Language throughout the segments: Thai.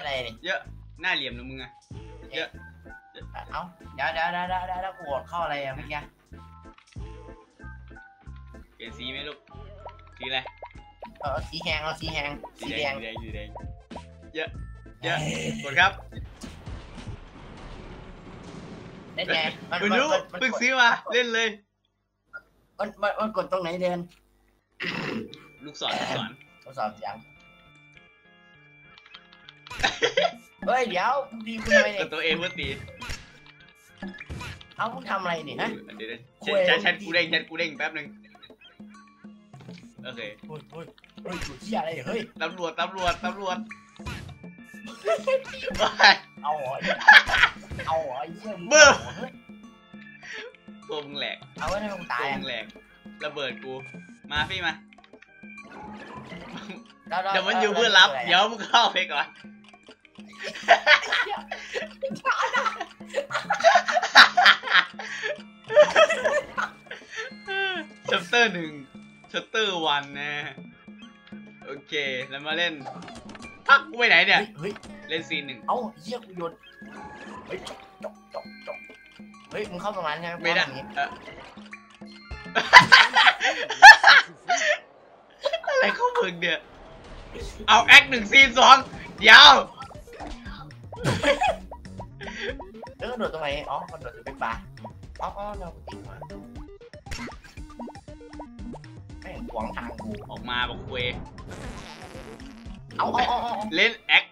อะไรนี่เยอะหน้าเหลี่ยมนะมึงอะเยอะเอ้าเดี๋ยวเดี๋ยวเดี๋ยวเดี๋ยวเดี๋ยวกูกดเข้าอะไรอะเมื่อกี้เปลี่ยนสีไหมลูกสีอะไรเออสีแหงเอาสีแหงสีสีแดแดงงสีแดงสีแดงเยอะเยอะกดครับได้ไงมันไม่มันรู้มันมันเพิ่งกดซื้อมาเล่นเลยมันมันมันกดตรงไหนเดิน ลูกศรลูกศรทดสอบเสียง เฮ้ยเดี๋ยวมึงดีมึงทำไมกเนี่ยดตัวเองเพื่อตีเอ้ามึงทำอะไรนี่ฮะเดี๋ยวคุเดี๋ยยวแชทแชทกูเด้งแชทกูเด้งแป๊บหนึงโอเคเฮ้ยเฮ้ยเฮ้ยอยู่ที่อะไรเนี่ยเฮ้ยตำรวจตำรวจตำรวจเอาเหรอเอาเหรอไอ้เหี้ยมึงเบิ่มเฮ้ยตัวมึงแหลกเอาไว้ให้มึงตาตัยวมึงแหลกระเบิดกูมาพี่มาแล้วเดี๋ยวมันอยู่เพื่อรับเดี๋ยวมึงเข้าไปก่อน ชัปเตอร์หนึ่งชัปเตอร์วันนะ โอเค แล้วมาเล่น พักกูไปไหนเนี่ย เฮ้ยเฮ้ยเล่นซีนหนึ่งเอ้าเหี้ยกูโยนเฮ้ยจบจบจบจบเฮ้ย มึงเข้าตรงนั้นใช่ไหมไม่ได้เพราะอย่างงี้เอ่ออะไรเข้ามึงเนี่ย เอาแอคหนึ่งซีนสองเดี๋ยว เออโดดตรงไหนอ๋อมันโดดจะเป็นปลาอ๋ออ๋อเราติดมาแม่งขวางทางกูออกมาบอกคุยเอาเอาเอาเอาเล่นแอค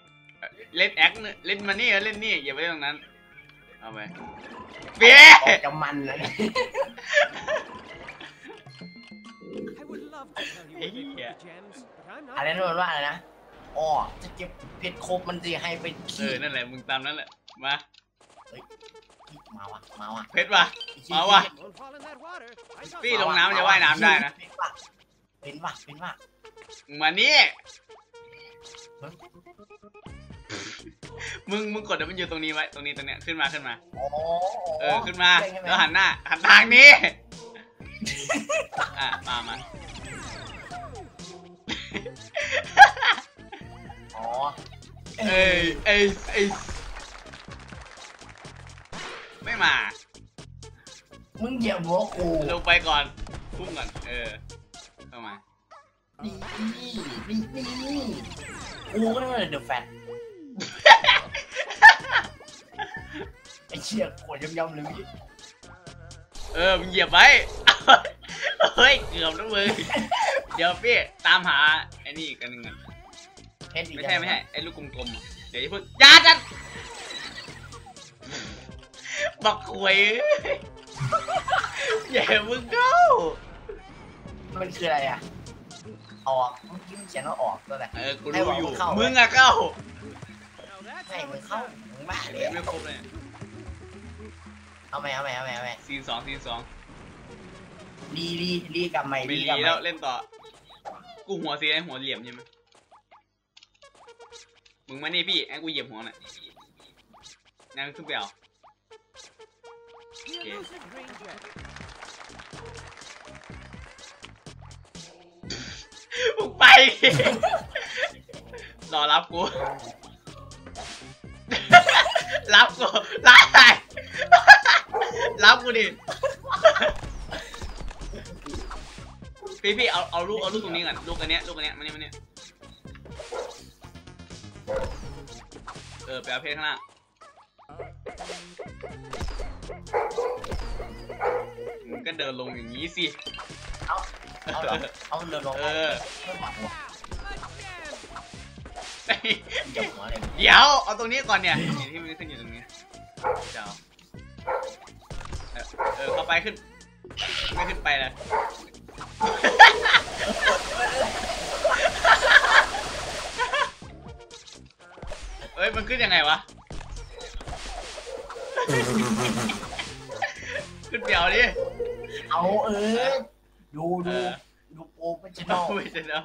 เล่นแอคเนี่ยเล่นมานี่เล่นนี่อย่าไปเล่นตรงนั้นเอาไปเบี้ยออกจะมันนะเนี่ย I would love to tell you where they put the gems, but I'm อะไร not. นั่นมันว่าอะไรนะ อ๋อจะเก็บเพชรครบมันจะให้ไปเอขี้อนั่นแหละมึงตามนั้นแหละมามาว่ะมาว่ะเพชรว่ะมาว่ะ Won't fall in that water. I got พี่ลงน้ำจะว่ายน้ำได้นะ เป็นว่ะเป็นว่ะมึงมานี่มึงมึงกดแล้วมันอยู่ตรงนี้ไว้ตรงนี้ตรงเนี้ยขึ้นมาขึ้นมาโอ้เออขึ้นมาใช่ไหแล้วหันหน้าหันทางนี้ อะมามา อ๋อเอ้ยเอ้ยเอ้ยไม่มา มึงเหยียบหัวกูลงไปก่อนพุ่งก่อน เออเข้ามานี่นี่นี่นี่กูก็เลยเดอะแฟนไอ้เชี่ยขวดยำๆเลยพี่เออมึงเหยียบไว้เฮ้ย เกือบแล้วมึง เดี๋ยวพี่ ตามหาไอ้นี่อีกอันหนึ่งก่อน เพชรอีกไม่ใช่ไม่ใช่ไอ้ลูกกลมๆอะเดี๋ยวอย่าเพิ่งอยาจันบักควยอย่ามึงเข้ามันคืออะไรอะ ออกเมื่อกี้มันเขียนว่าออกตัวแหละเออกูรู้อยู่ให้บอกมึงเข้ามึงอะเข้า Now that's ให้ how มึง it's เข้า done. มึงบ้าเลยไม่ครบเลยเอาไหมเอาไหมเอาไหมเอาไหมซีนสองซีนสองรีรีรีกลับใหม่ไม่รีรีกลับใหแล้วม่เล่นต่อ กูหัวซีไอ้หัวเหลี่ยมใช่ไหม มึงมานี่พี่ไอ้กูเหยียบหัวน่อยนั่งขึ้นไปเอา The elusive green gem. มึงไป รอรับกู รับกูรับไปรับกูดิพี่พี่เอาเอาลูกเอาลูกตรงนี้ก่อนลูกอันเนี้ยลูกอันเนี้ยมานี่มานี่ เออ ไปเอาเพชรข้างล่างมึงก็เดินลงอย่างนี้สิ เอาเอาเหรอเอาเดินลงเออเพิ่มหมักหัว A gem! เหยียบหัวเลยเดี๋ยวเอาตรงนี้ก่อนเนี่ยนี่ที่มันขึ้นอยู่ตรงนี้เดี๋ยวเออเออเข้าไปขึ้น ไม่ขึ้นไปเลย เอ้ยมันขึ้นยังไงวะ ขึ้นเดี๋ยวดิเอาเออ ดูเอดูอดูโปรเฟชชั่นอลไม่ใช่แล้ว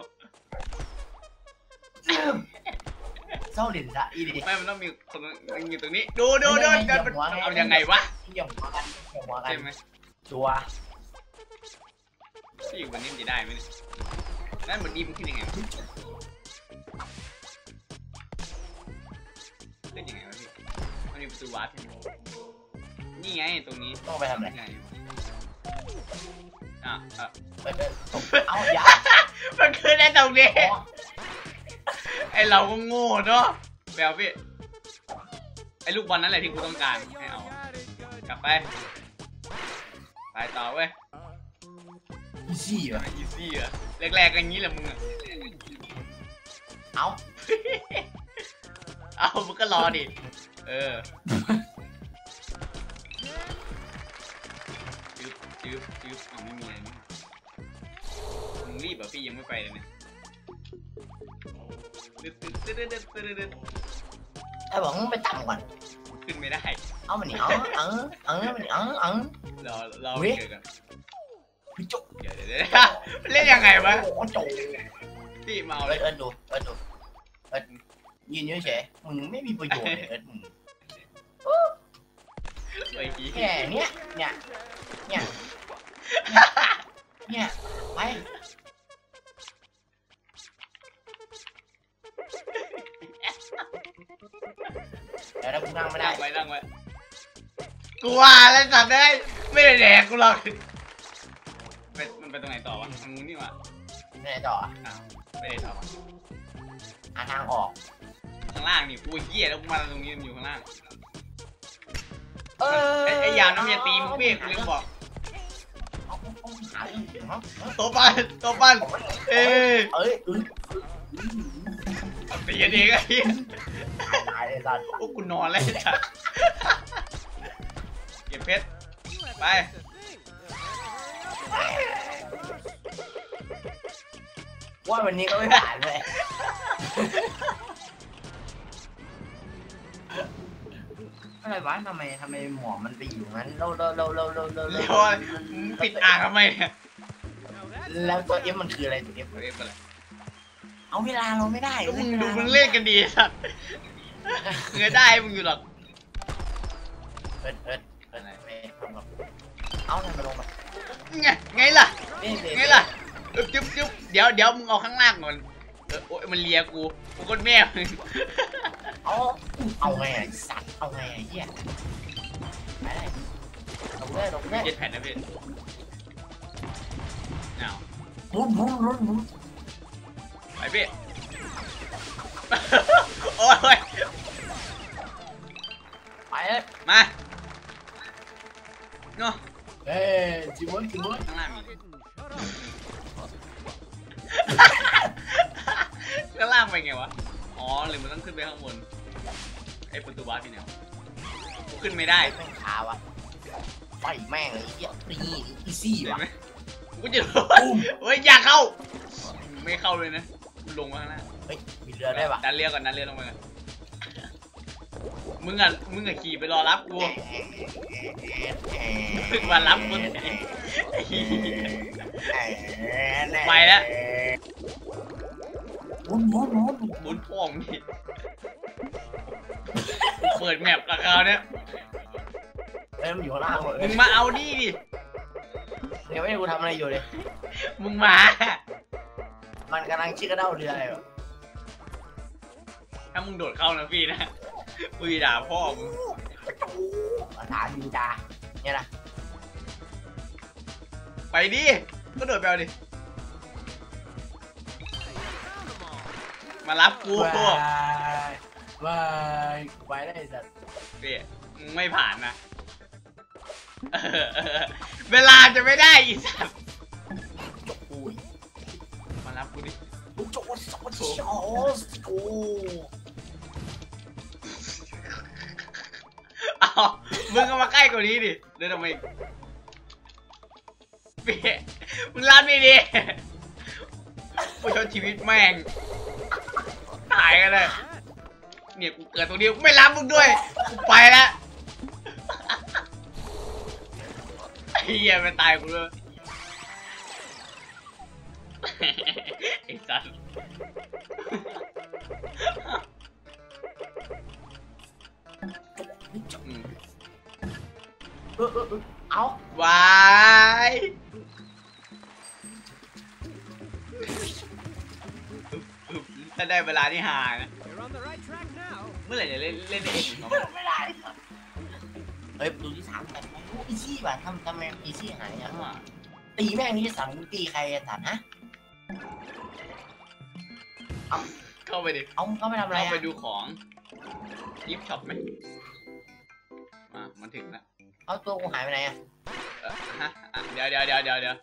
เศร้าเหรียญซะอีดิไม่มันต้องมีคนมันอยู่ตรงนี้ ดูดูดูกันมันเอายังไงวะเหยียบหัวกันเหยียบหัวกัใช่นไหมชัวร์ผู้หญิงคนนี้มันจะได้ไหมเนี่ยนั่นเหมือนดีมันขึ้นยังไง มีประตูวาร์ปอยู่นี่ไงตรงนี้ต้องไปทำอะไรไงอะอะเออเออเอาอย่ามันคือได้ตรงนี้ อ๋อไอเราก็โง่เนาะแบลพี่ ไอลูกบอลนั่นแหละที่กูต้องการให้เอา กลับไป ไปต่อเว้ยอีซี่ว่ะอีซี่อะแรกๆก็อย่างนี้แหละมึงอะเอา เอามึงก็รอดิ เออจึ๊บจึ๊บจึ๊บเอาไม่มีอะไรนี่มึงรีบเหรอะพี่ยังไม่ไปเลยเนี่ยตึ๊ดตึ๊ดตึ๊ดตึ๊ดตึ๊ดตึ๊ดไอ้บอกมึงไปต่ำก่อน ขึ้นไม่ได้ เอามันนี่เอาเออเออมันนี่เออเออรอรอเว้ยเกิดกันพี่จุ๊บเดี๋ยวเดี๋ยวเดี๋ยวมันเล่นยังไงวะโอ้โหจุ๊บพี่มาเอาเอิเลร์ยดเอิร์ดดูเอิร์ดดูเอิร์ด ยืนเฉยๆมึงไม่มีประโยชน์เลยเอิร์ดมึงไอ้กี้แค่เนี้ยเนี่ยเนี่ยเนี่ยไปเดี๋ยวนะกูนั่งไม่ได้นั่งไว้นั่งไว้กูว่าแล้วสัตว์ได้ไม่ได้แดกกูหรอกไปมันไปตรงไหนต่อวะทางนู้นนี่ว่าไม่ได้ต่ออ้าวไม่ได้ต่อหาทางออกางล่างนี่กูเหี้ยแล้วกูมาตรงนี้มันอยู่ข้างล่างเออไอ้ไอ้ยาน้ำยาตีมึงเบี้ยกูลืมบอกเอาเอาเอาหาเรื่องเสียงเนาะโตปันโตปันเอ้ยเอ้ยเอ้ยตีกันเองไอ้เหี้ยตายเลยสัตว์พวกกูนอนแล้วไอ้สัตว์เก็บเพชรไปว่าวันนี้ก็ไม่ผ่านเลย อะไรวะทำไมทำไมหมอมันไปอยู่งั้นเราเราเราเราเราเราเรียกว่ามึงปิดอ่างทำไมเนี่ยแล้วตัวเอฟมันคืออะไรตัวเอฟเรียกอะไรเอาเวลาเราไม่ได้ก็มึงดูมึงเล่นกันดีสัตว์เงยได้มึงอยู่หรอกเอิดเอิดเอิดไม่ทำหรอกเอาทำไมลงมาไงไงล่ะเอ๊ะเอ๊ะไงล่ะเออจุ๊บจุ๊บเดี๋ยวเดี๋ยวมึงเอาข้างล่างก่อนเออโอ๊ยมันเลียกูกูก็แม่มึง เอาเอาไงไอ้สัตว์เอาไงไอ้เหี้ยไปเลยลงเลยลงเลยเย็ดแผ่นนะพี่เอาหมุนหมุนหมุนหมุนไปพี่โอ้ยไปเลยมาเนาะเอ้ยจิมวนจิมวนข้างล่างมีข้างล่างไปไงวะ อ๋อหรือมันต้องขึ้นไปข้างบน ไอ้ประตูบ้านพี่เนี่ยกูขึ้นไม่ได้แม่งขาวะไฟแม่งเลยไอ้เหี้ยนี่อีซี่เห็นว่ะไหมกูจะโดนเฮ้ยอย่าเข้า ไม่เข้าเลยนะกูลงมาข้างล่างเฮ้ยมีเรือได้วยว่ะดันเรียกก่อนดันเรียกลงมาก่อนมึงอะมึงอะขี่ไปรอรับกูมึงมารับมึงไอ้เหี้ย ไปแล้วหมุนหมุนหมุนบุญพ่องนี่ เปิดแมปราคาเนี้ยเอ้ยมันอยู่ข้างล่างหมดเลมึยงมาเอานี่ดิ เดี๋ยวไม่ให้กูทำอะไรอยู่เลย มึงมา มันกำลังชี้กระเด้าเรืออยู่ถ้ามึงโดดเข้านะพี่นะกูจะด่าพ่อมึงภาษาดีดาเนี่ยนะไปดิก็โดดไปเอาดิ มารับกูพวก บายไปได้สัตว์พี่มึงไม่ผ่านนะเออเออเวลาจะไม่ได้อีสัตว์อุ้ยมารับกูดิลูกโจ๊กสโจ๊กโอ้เอามึงก็มาใกล้กว่านี้ดิเดินทำไมพี่มึงรับไม่ดีผู้ชนชีวิตแม่งตายกันเลย เนี่ยกูเกิดตรงนี้ไม่รับมึงด้วยกูไปแล้วไอ้เหี้ยมันตายกูเลยไอ้สัสอืมเออเออเออเอาวายถ้าได้เวลาที่หาน เมื่อไหร่จะเล่นเล่นได้เองของไม่ได้ครับเฮ้ยดูที่สามแต่ไม่รู้อีซี่ว่ะทำทำไมอีซี่หายอะเขาอะตีแม่งที่สามมึงตีใครอะสัตว์ฮะเข้าไปดิเอาเขาไปทำอะไรเข้าอะไปดูของยิปช็อปไหมอะมันถึงแล้วเอาตัวกูหายไปไหนอะเออฮะอะเดี๋ยวเดี๋ยวเดี๋ยวเดี๋ยวเดี๋ยว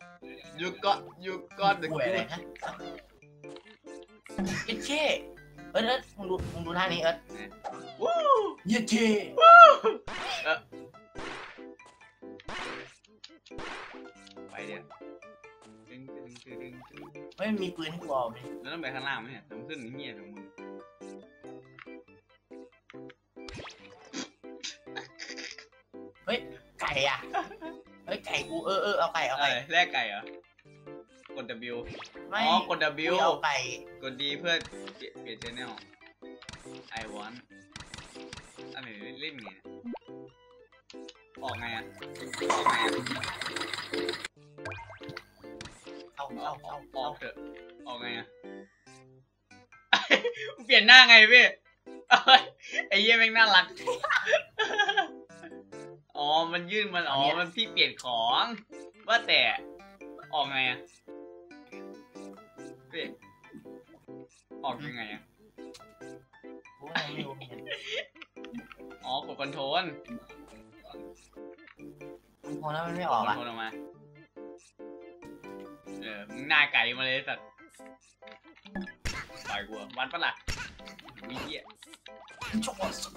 you got you got the ป่วยอะไร good ฮะเย็ดเช่เอิร์ธเอิร์ธมึงดูมึงดูท่านี้เอิร์ธวู้ เย็ดเช่ไปเดี๋ยวดึงดึงดึงดึงดึงเฮ้ยมันมีปืนให้กูเอาไหมแล้วต้องไปข้างล่างไหมเนี่ยต้องขึ้นนี่เงี้ยตรงมึงไก่อะเฮ้ย ไก่กู เออเออเอาไก่ เอาอะไรไก่ แลกไก่เหรอ กด W ไม่อ๋อ กดกู W เอาไก่ กด D เพื่อเปลี่ยนเปลี่ยน channel I want อะไรเล่นไงเนี่ยออกไงอะออกไงอะเอาอเอาอกอเอาอกอเอาอกเถอะออกไงอะ เปลี่ยนหน้าไงพี่เอ้ยไอ้เหี้ยแม่งน่ารัก อ๋อ มันยื่นมัน อ๋อ มันพี่เปลี่ยนของ ว่าแต่ออกไงอะพี่ออกยังไงอะ อนกันอ๋อกดคอนโทรลกูพอแล้วมันไม่กอดอกคอนอะโทรลออกมา เออ มึงหน้าไก่มาเลยไอ้สัตว์ปล่อยกูอะวันปะล่ะมีเหี้ยโจ้สุด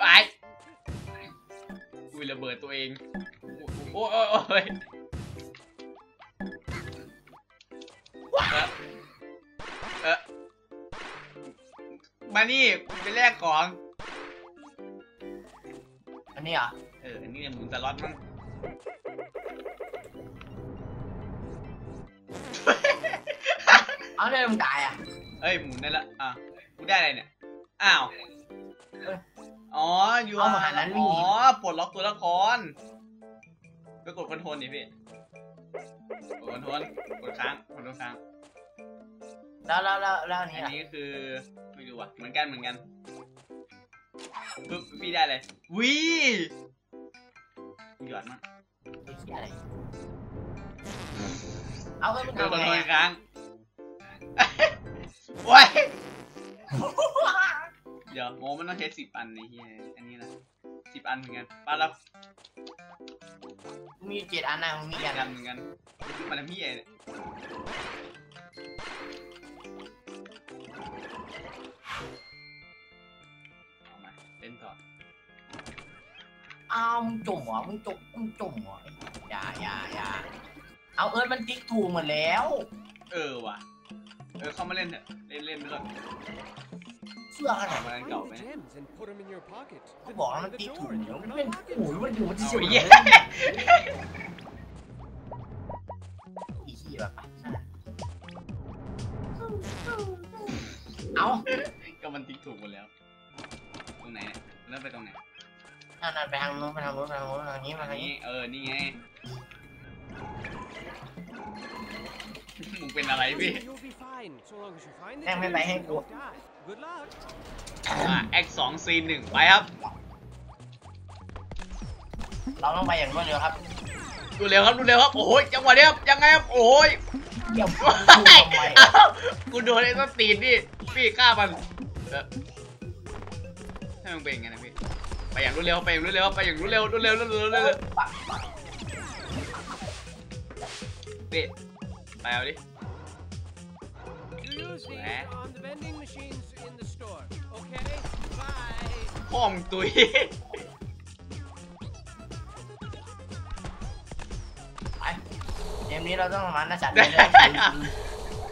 ไอ้กูระเบิดตัวเอง โอ้ยโอ้ยโอ้ย มานี่กูไปแลกของ อันนี้เหรอเออ อันนี้เนี่ยหมุนสล็อตมั้งเอาได้มึงตายอะเอ้ยหมุนได้ละ อะ กูได้อะไรเนี่ย อ้าวเอ้ยอ๋อ อยู่เอามาหานั้นวิ่อ๋งอปลดล็อกตัวละครไปกดคอนโทรลดิพี่ กดคอนโทรลกดค้างคอนโทรลค้าง แล้วแล้วแล้วแล้วอันอันี้นล่ะนี้คือไม่รู้ว่ะเหมือนกันเหมือนกันปึ๊บพี่ได้เลยวิหยอดมากไอ้เหี้ยอะไรเอาไปมึงกดคอนทำโทรไงลอะค้างโว้ยเดี๋ยวโมมันต้องใช้สิบอันในเฮียอันนี้นะสิบอันเหมือนกันป้าแล้วมีเจ็ดอันนะมึงมีกี่อันอัอะนเหมือนกันขึ้นมาทำพี่เนี่ยเอา อ้าวมึงจุ่มเหรอมึงจุ่มมึงจุ่มเหรออย่าอย่าอย่าเอาเอิร์ธมันติ๊กถูกหมดแล้วเออว่ะ เออเข้ามาเล่นเถอะเล่นเล่นไปก่อนเสื้อขนาดมานั้นเล่นเก่าไป gems and put them in your pocket. กูบอกแล้วมันติ๊กถูกเดี๋ยวมันเป็นโอ้ยมันอยู่มันที่เอาสุดเลเหี้ยยอีขี้แบบเอาก็มันติ๊กถูกหมดแล้ว ตรงไหนเนี่ยเริ่มไปตรงไหน นั่นนั่นไปทางโน้นไปทางโน้นไปทางโน้นทางนี้มาอัทานงนี้นี้เออ นี่ไง มึงเป็นอะไรพี่ You'll be fine so long as you find the แม่งไม่ไป gems ให้ and กู don't die. Good luck. อ่าแอคสองซีนหนึ่งไปครับ เราต้องไปอย่างรวดเร็วครับดูเร็วครับดูเร็วครับ โอ้ยจังหวะนี้ครับยังไงครับ โอ้ยเดี๋ยวกูเฮ้ยทำไมเอ้ากูโดนไอ้ต้นตีนนี่พี่ฆ่ามันเออให้มันเป็นไงนะพี่ ไปอย่างรวดเร็วไปอย่างรวดเร็วไปอย่างรวดเร็วรวดเร็วรวดเร็วรวดเร็วพี่ไปเอาดิ You use these Where? on the vending machines in the store. Okay? Bye. พ่อมงตุยไปเกมนี้เราต้องมานะจัดเลยเลย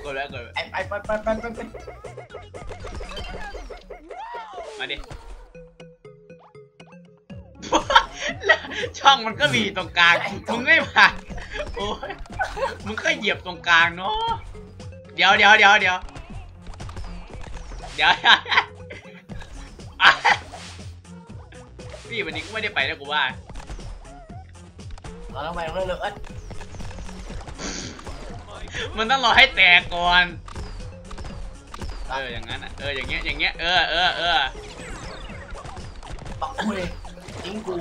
กดแล้วกดแล้วไปไปไปไปไปไปมาดิ ช่องมันก็มีตรงกลาง มึงไม่ผ่านโอ้ยมึงก็เหยียบตรงกลางเนาะ เดี๋ยวเดี๋ยวเดี๋ยวเดี๋ยวเดี๋ยวอะพี่วันนี้กูไม่ได้ไปนะกูว่าเราต้องไปเรื่อยๆเอิ้นมันต้องรอให้แตกก่อน เอออย่างนั้นอะ เอออย่างเงี้ยอย่างเงี้ย เออเออเออปักกูเลยทิ้งกู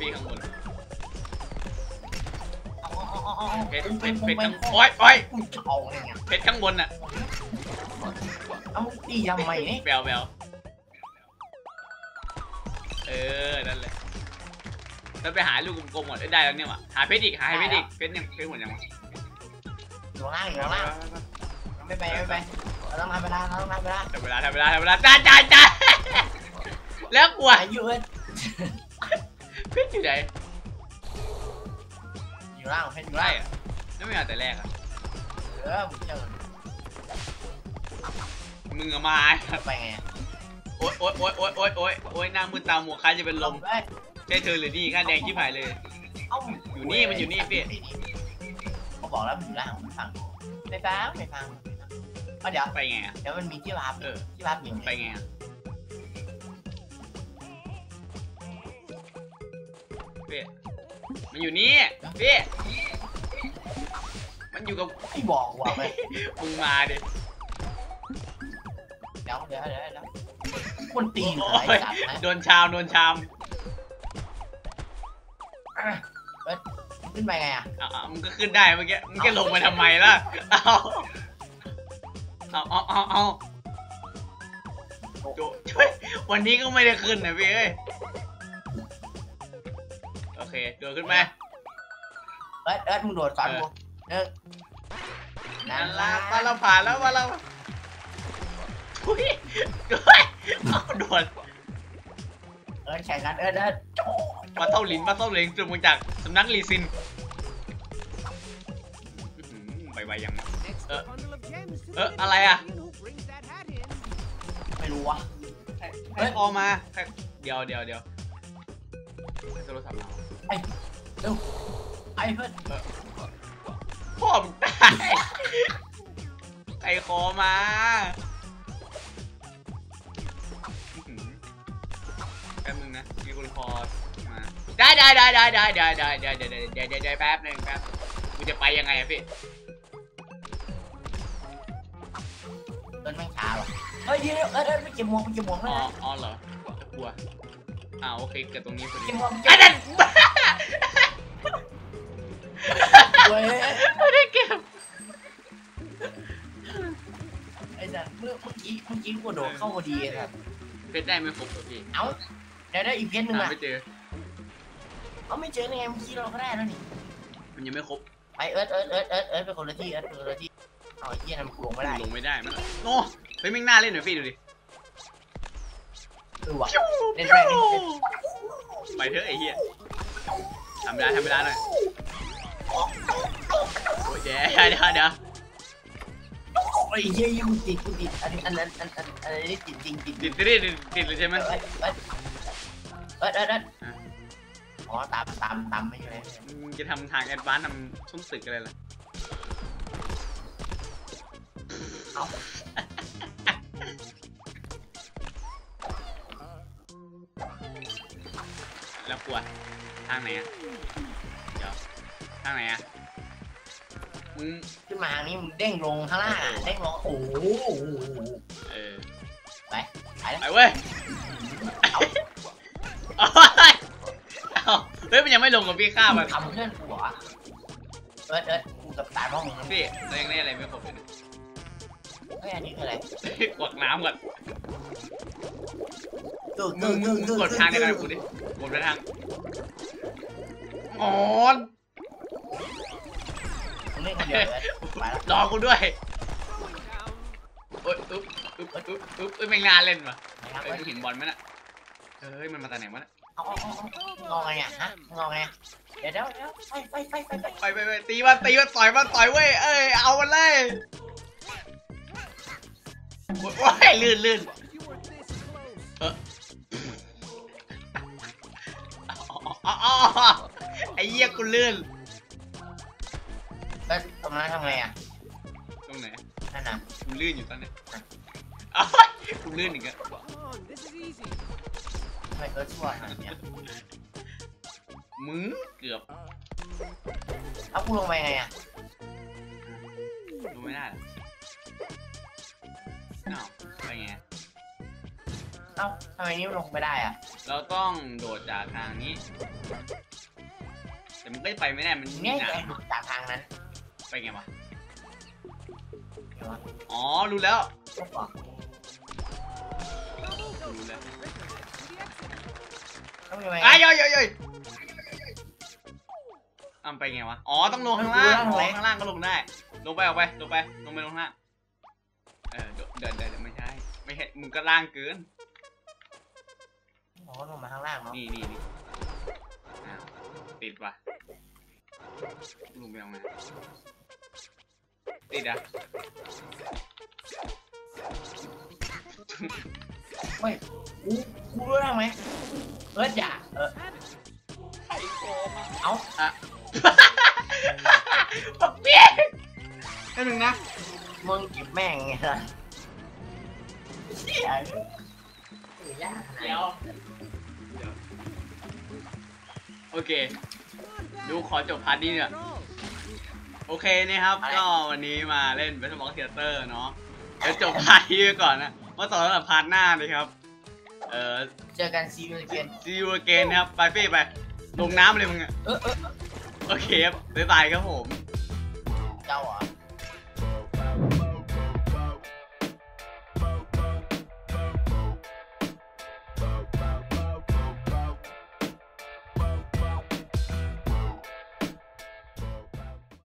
ข้างบนพี่ข้างบนเพชรเพเป็นชรเพชรเป็ข้างโอ้ยโอ้ยเอาเนี่ยเพชรข้างบนอะเอาตีทำไมนี่แบวแบวเออ นั่นแหละแล้วไปหาลูกกลมๆหมดได้แล้วเนี่ยว่ะหาเพชรอีก หาเพชรอีก เพชรยังเพชรหมดยังวะอยู่ข้างล่างอยู่ข้างล่างไม่ไปไม่ไปเราต้องทำเวลาเราต้องทำเวลาทำเวลาทำเวลาทำเวลาจ้าจ้าจ้าแล้วกลัวอยุเอิ้น พชรอยู่ไหนอยู่ล่างเพชรอยู่ไล่ล่างอะแล้วไม่เอาแต่แรกอะเออมึงเจอมึงอะมาไปไงอะโอ๊ยโอ๊ยโอ๊ยโอ๊ยโอ๊ยโอ๊ยโอ๊ยหน้ามือตาหมวกคล้ายจะเป็นลมเอ้ยใช่เธอหรือนี่ข้าแดงชิบหายเลย เอ้าอยู่นี่มันอยู่นี่พี่ เขาบอกแล้วมันอยู่ล่างมันฟังไม่ฟังไม่ฟังเอาเดี๋ยวไปไงอะเดี๋ยวมันมีที่วาร์ปเออ ที่วาร์ปอยู่ไปไงอะ มันอยู่นี่พี่มันอยู่กับที่บอกว่าไปมึงมาดิเดี๋ยวเดี๋ยวเดี๋ยวเดี๋ยวคนตีนโอ้อะไรยสัตว์นะโดนชามโดนชามอะเอ้ยขึ้นไปไงอะอะมึงก็ขึ้นได้เมื่อกี้มึงจะลงมาทำไมล่ะเอาเอาเอาเอาเอาโจช่วยวันนี้ก็ไม่ได้ขึ้นนะพี่เอ้ยโอ เคโดดขึ้นไหมเอ้ยเอ้ยมึงโดดสอนกูเออนั่นละมาเราผ่านแล้วมาเราทุยด้วยเอาโดดเออแข่งกันเออเออโจ้มาเท่าหลินมาเท่าหลินจุดมาจากสำนักลีซินอื้อหือไปไวยังวะ Next Uh, bundle of gems to uh, the อะไรอะ? Indian who brings that hat in. ไม่รู้วะใครคอมาใครเดี๋ยวเดี๋ยวเดี๋ยวโทรศัพท์เรา ไอ้เพื่อนพ่อมึงตายใครคอมาแป๊บนึงนะ มีคนคอมาได้ได้ได้ได้ได้ได้ได้ได้ได้ได้ได้ได้ได้แป๊บนึงแป๊บกูจะไปยังไงอะพี่เต้นแม่งช้าว่ะเฮ้ยเดี๋ยวเออเออไม่เก็บหมวกไม่เก็บหมวกอ๋อยนะอ๋อเหรอจะกลัวอ่าโอเคเกิดตรงนี้พอดีเก็บหมวกอันนั้น กี้เมื่อกี้กูโดดเข้าพอดีไอ้สัสเพชรได้ไม่ครบเหรอพี่เอ้าเดี๋ยวได้อีกเพชรหนึ่งหาอะไม่เจอ เอ้าไม่เจอได้ไงเมื่อกี้เราก็ได้แล้วนี่มันยังไม่ครบไปเอิร์ธเอิร์ธเอิร์ธเอิร์ธเอิร์ธไปคนละที่เอิร์ธไปคนละที่เอาไอ้เหี้ยทำกูลงไม่ได้ลงไม่ได้มันโอ้เฮ้ยแม่งน่าเล่นหน่อยพี่ดูดิเออว่ะ เล่นแม่งดิไปเถอะไอ้เหี้ยทำเวลาทำเวลาหน่อยโอ้ยเดี๋ยวเดี๋ยวเดี๋ยว ไอ้เหี้ยยังติดกูติดอันนี้อันนั้นอันอันอันนี้ติดจริงติดติดติดติดติดเลยใช่ไหมเอิร์ธเอิร์ธเอิร์ธเอิร์ธเอิร์ธอะอ๋อตามตามตามไม่ใช่ไหมมึงจะทำทางแอดวานซ์ทำชุ่มศึกอะไรล่ะเอ้าแล้วกลัวทางไหนอะเดี๋ยวทางไหนอะ มึงขึ้นมาทางนี้มึงเด้งลงข้างล่างอะเด้งลงโอ้โหเออไปไปแล้วไปเว้ยเอาเอาเฮ้ยมันยังไม่ลงกับพี่ข้ามึมันงทำเพื่อนกูเหรอเอิร์ธเอิร์ธกูกับตายเพราะมึงนะพี่เรายังได้อะไรไม่ครบเลยนะเฮ้ยอันนี้คืออะไรกดน้ำก่อนตึกมึตึงกมึตึงกมึงตึกกดทางเดียวกันกับกูดิกดไปทางอ๋อนมึง เล่นคนเดียวเอิร์ธไปแล้วรอกูด้วย Down. โอ๊ยอุ๊บอุ๊บอุ๊บอุ๊บเอ้ยแม่งน่าเล่นว่ะนะครับเอ้ยมึงเห็นบอลไหมน่ะเฮ้ยมันมาจากไหนวะน่ะเอาเอาเอาเอางอไงอะฮะงอไงอะเดี๋ยวเดี๋ยวเดี๋ยวไปไปไปไปไปไปไปไปตีมันตีมันต่อยมันต่อยเว้ยเอ้ยเอามันเลยโอ๊ยโอ้ยลื่นลื่น You were this close. เอออ๋ออ๋ออ๋อไอ้เหี้ยกูลื่น แล้วตรงนั้นทำไงอะตรงไหนนั่นน่ะกูลื่นอยู่ตอนเนี้ยอ้าวกูลื่นอีกแล้ว Come on, this is easy. ทำไมเอิร์ธชั่วขนาดเนี้ยมึงเกือบเอากูลงไปไงอะดูไม่ได้หรออ้าวไปไงเอ้าทำไมนี่มันลงไม่ได้อะเราต้องโดดจากทางนี้ แต่มันก็ไปไม่ได้มันมีเนี่ยหนาไงจากทางนั้น ไปไงวะเดี๋ยววะ อ๋อ รู้แล้วพวกบอกรู้แล้วต้องยังไงอ้ายยยยยอ้ำไปไงวะ อ๋อ ต้องลงข้างล่างลงอ๋อข้างล่างข้างล่างก็ลงได้ ลงไปออกไป ลงไป ลงไปลงข้างล่าง เออเดินเดินเดินไม่ใช่ ไม่ใช่ มึงก็ล่างเกินผมก็ลงมาข้างล่างเนาะ นี่นี่นี่อ้าวติดว่ะ ลงไปเอามาติดอะเฮ้ยกูกูรู้ทำไหมเอออย่าเออไข่โกงอะเอ้าอะปักเปี้ยแป๊บนึงนะมึงเก็บแม่งไงล่ะเชี่ยเออยากขนาดเดี๋ยวโอเค ดูขอจบพาร์ทนี้เนี่ยโอเคนะครับ ก็วันนี้มาเล่น Battle Box Theater เนาะเดี๋ยวจบพาร์ทนี้ไปก่อนนะมาต่อสำหรับพาร์ทหน้าเลยครับ เอ่อเจอกันซีอูเกน see you again นะครับ ไปเป้ไป ลงน้ำเลยมึงอะเออเออโอเคครับบ๊ายบายครับผมเจ้าเหรอ